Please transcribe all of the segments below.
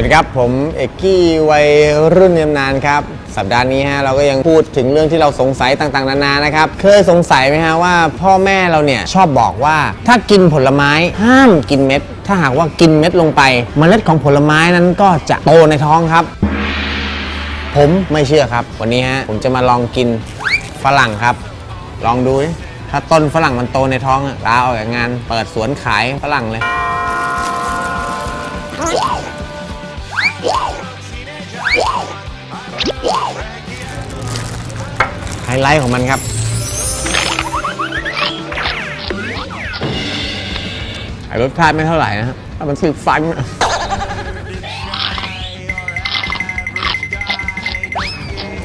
วัสดีครับ ผมเอกกี้วัยรุ่นยำนานครับ สัปดาห์นี้ฮะเราก็ยังพูดถึงเรื่องที่เราสงสัยต่างๆ นานานะครับ เคยสงสัยไหมฮะว่าพ่อแม่เราเนี่ยชอบบอกว่าถ้ากินผลไม้ห้ามกินเม็ด ถ้าหากว่ากินเม็ดลงไป เมล็ดของผลไม้นั้นก็จะโตในท้องครับ ผมไม่เชื่อครับ วันนี้ฮะผมจะมาลองกินฝรั่งครับ ลองดูถ้าต้นฝรั่งมันโตในท้องลาออกจากงานเปิดสวนขายฝรั่งเลย ไฮไลท์ของมันครับ รสชาติไม่เท่าไหร่นะครับมันสืบฟัน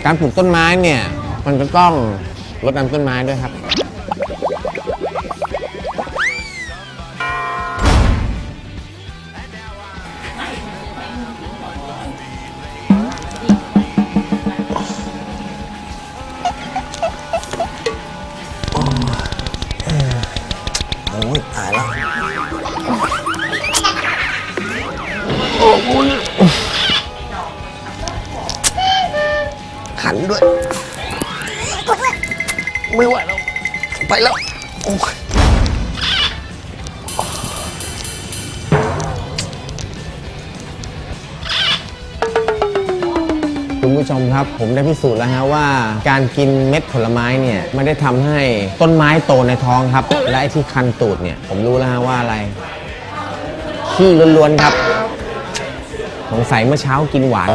การปลูกต้นไม้เนี่ย มันจะต้องรดน้ำต้นไม้ด้วยครับ ไม่ไหวแล้ว ไปแล้ว โอ้ยคุณผู้ชมครับ ผมได้พิสูจน์แล้วฮะว่า การกินเม็ดผลไม้เนี่ยไม่ได้ทำให้ต้นไม้โตในท้องครับ และไอ้ที่คันตูดเนี่ย ผมรู้แล้วฮะว่าอะไรขี้ล้วนๆครับ สงสัยเมื่อเช้ากินหวาน